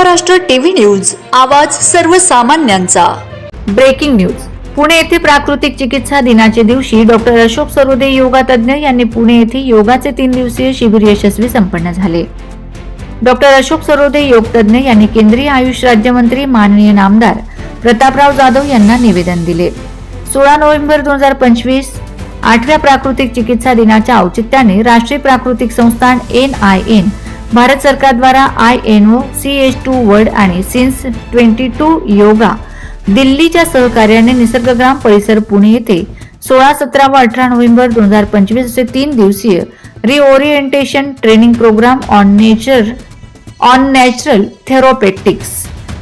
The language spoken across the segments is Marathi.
महाराष्ट्र टीव्ही न्यूज आवाज सर्वसामान्यांचा. Breaking news. पुणे येथे प्राकृतिक चिकित्सा दिनाच्या दिवशी डॉक्टर अशोक सरोदे योगा तज्ज्ञ यांनी पुणे येथे योगाचे तीन दिवसीय शिबिर यशस्वी संपन्न झाले. डॉक्टर अशोक सरोदे योग तज्ञ यांनी केंद्रीय आयुष राज्यमंत्री माननीय नामदार प्रतापराव जाधव यांना निवेदन दिले. सोळा नोव्हेंबर दोन हजार पंचवीस आठव्या प्राकृतिक चिकित्सा दिनाच्या औचित्याने राष्ट्रीय प्राकृतिक संस्थान एन आय एन भारत सरकारद्वारा I N O C H two world आणि सिन्स ट्वेंटी टू योगा दिल्लीच्या सहकार्याने निसर्गग्राम परिसर पुणे येथे सोळा सतरा व अठरा नोव्हेंबर दोन हजार पंचवीस असे तीन दिवसीय reorientation training program on nature on natural therapeutics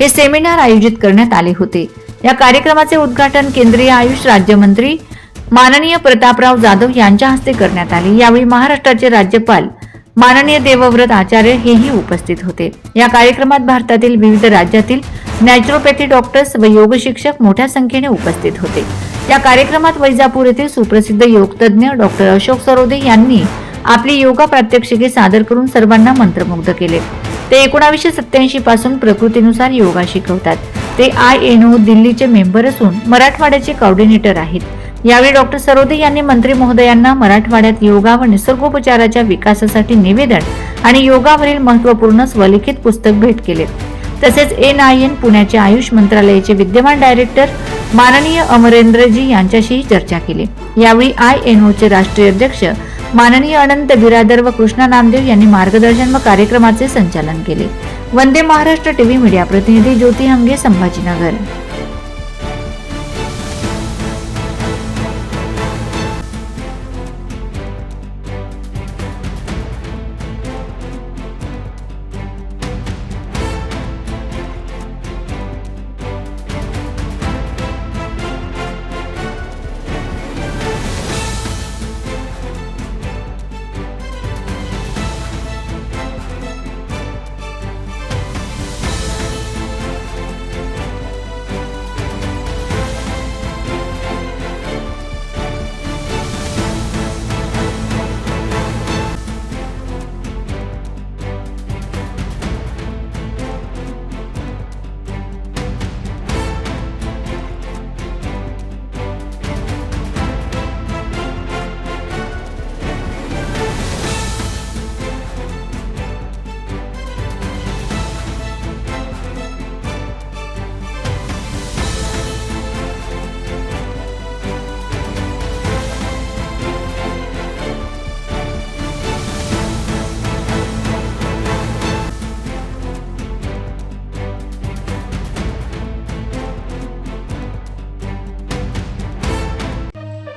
हे सेमिनार आयोजित करण्यात आले होते. या कार्यक्रमाचे उद्घाटन केंद्रीय आयुष राज्यमंत्री माननीय प्रतापराव जाधव यांच्या हस्ते करण्यात आले. यावेळी महाराष्ट्राचे राज्यपाल माननीय देवव्रत आचार्य हेही उपस्थित होते. या कार्यक्रमात भारतातील विविध राज्यातील नॅचरोपॅथी डॉक्टर्स व योग शिक्षक मोठ्या संख्येने उपस्थित होते. या कार्यक्रमात वैजापूर येथील सुप्रसिद्ध योगतज्ञ डॉक्टर अशोक सरोदे यांनी आपली योगा प्रात्यक्षिके सादर करून सर्वांना मंत्रमुग्ध केले. ते एकोणावीसशे सत्याऐंशी पासून प्रकृतीनुसार योगा शिकवतात. ते आय एन ओ दिल्लीचे मेंबर असून मराठवाड्याचे कॉर्डिनेटर आहेत. यावेळी डॉक्टर सरोदे यांनी मंत्री महोदयांना मराठवाड्यात योगा व निसर्गोपचाराच्या विकासासाठी निवेदन आणि योगावरील महत्त्वपूर्ण स्वलिखित पुस्तक भेट केले. तसेच एन आय एन पुण्याचे आयुष मंत्रालयाचे विद्यमान डायरेक्टर माननीय अमरेंद्रजी यांच्याशीही चर्चा केली. यावेळी आय एन ओचे राष्ट्रीय अध्यक्ष माननीय अनंत बिरादर व कृष्णा नामदेव यांनी मार्गदर्शन व कार्यक्रमाचे संचालन केले. वंदे महाराष्ट्र टीव्ही मीडिया प्रतिनिधी ज्योती हंगे संभाजीनगर.